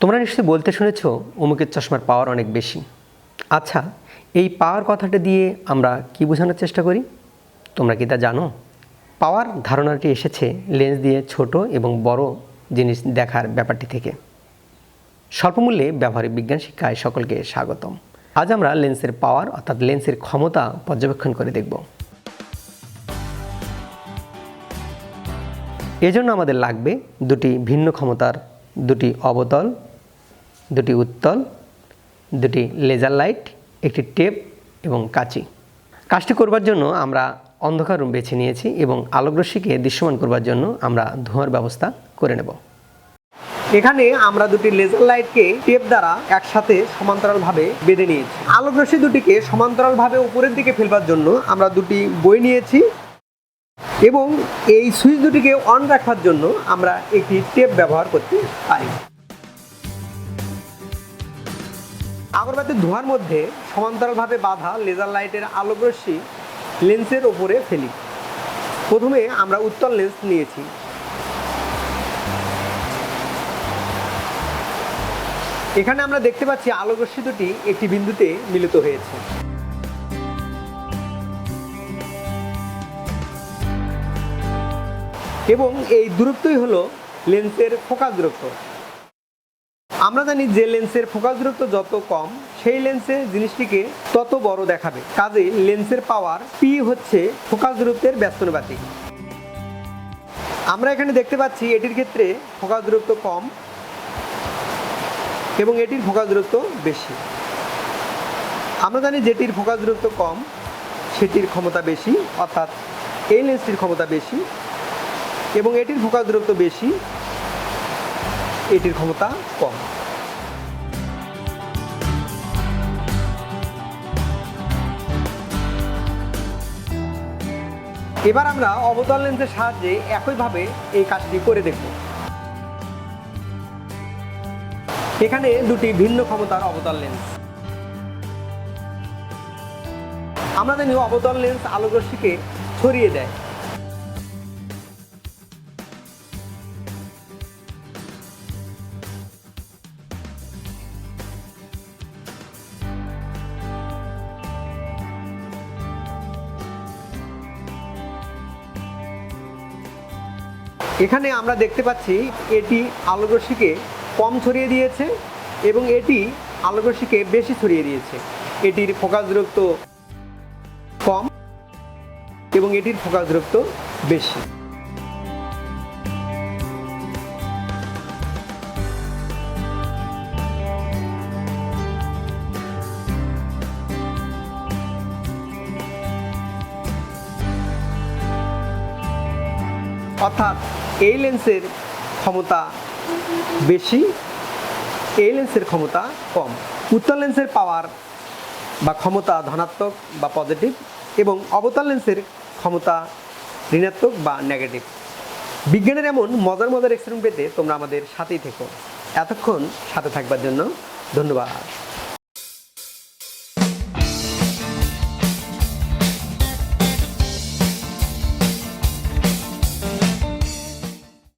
তোমরা নিশ্চয়ই বলতে শুনেছ, অমুকের চশমার পাওয়ার অনেক বেশি। আচ্ছা এই পাওয়ার কথাটা দিয়ে আমরা কি বোঝানোর চেষ্টা করি? তোমরা কি তা জানো? পাওয়ার ধারণাটি এসেছে লেন্স দিয়ে ছোট এবং বড় জিনিস দেখার ব্যাপারটি থেকে। স্বল্পমূল্যে ব্যবহারিক বিজ্ঞান শিক্ষায় সকলকে স্বাগতম। আজ আমরা লেন্সের পাওয়ার অর্থাৎ লেন্সের ক্ষমতা পর্যবেক্ষণ করে দেখব। এজন্য আমাদের লাগবে দুটি ভিন্ন ক্ষমতার দুটি অবতল দুটি উত্তল, দুটি লেজার লাইট একটি টেপ এবং কাঁচি। কাজটি করবার জন্য আমরা অন্ধকার রুম বেছে নিয়েছি এবং আলোকরশ্মিকে দৃশ্যমান করবার জন্য আমরা ধোঁয়ার ব্যবস্থা করে নেব। এখানে আমরা দুটি লেজার লাইটকে টেপ দ্বারা একসাথে সমান্তরালভাবে বেঁধে নিয়েছি। আলোক রশ্মি দুটিকে সমান্তরালভাবে উপরের দিকে ফেলবার জন্য আমরা দুটি বই নিয়েছি এবং এই সুইচ দুটিকে অন রাখার জন্য আমরা একটি টেপ ব্যবহার করতে পারি। আগরবাতির ধোঁয়ার মধ্যে সমান্তরালভাবে বাঁধা লেজার লাইটের আলোক রশ্মি লেন্সের ওপরে ফেলি। প্রথমে আমরা উত্তল লেন্স নিয়েছি। এখানে আমরা দেখতে পাচ্ছি আলোক রশ্মি দুটি একটি বিন্দুতে মিলিত হয়েছে। এবং এই দূরত্বই হলো লেন্সের ফোকাস দূরত্ব। আমরা জানি যে লেন্সের ফোকাস দূরত্ব যত কম, সেই লেন্সে জিনিসটিকে তত বড় দেখাবে। কাজেই লেন্সের পাওয়ার পি হচ্ছে ফোকাস দূরত্বের ব্যস্তনুপাতিক। আমরা এখানে দেখতে পাচ্ছি এটির ক্ষেত্রে ফোকাস দূরত্ব কম এবং এটির ফোকাস দূরত্ব বেশি। আমরা জানি যেটির ফোকাস দূরত্ব কম, সেটির ক্ষমতা বেশি, অর্থাৎ এই লেন্সটির ক্ষমতা বেশি এবং এটির ফোকাস দূরত্ব বেশি এটির ক্ষমতা কম। এবার আমরা অবতল লেন্সের সাহায্যে একইভাবে এই কাজটি করে দেখব। এখানে দুটি ভিন্ন ক্ষমতার অবতল লেন্স। আমরা জানি অবতল লেন্স আলোকরশ্মিকে ছড়িয়ে দেয়। এখানে আমরা দেখতে পাচ্ছি এটি আলোকরশ্মিকে কম ছড়িয়ে দিয়েছে এবং এটি আলোকরশ্মিকে বেশি ছড়িয়ে দিয়েছে। এটির ফোকাস দূরত্ব কম এবং এটির ফোকাস দূরত্ব বেশি। অর্থাৎ এই লেন্সের ক্ষমতা বেশি, এই লেন্সের ক্ষমতা কম। উত্তল লেন্সের পাওয়ার বা ক্ষমতা ধনাত্মক বা পজিটিভ এবং অবতল লেন্সের ক্ষমতা ঋণাত্মক বা নেগেটিভ বিজ্ঞানের এমন মজার মজার এক্সপেরিমেন্ট পেতে তোমরা আমাদের সাথেই থেকো। এতক্ষণ সাথে থাকবার জন্য ধন্যবাদ।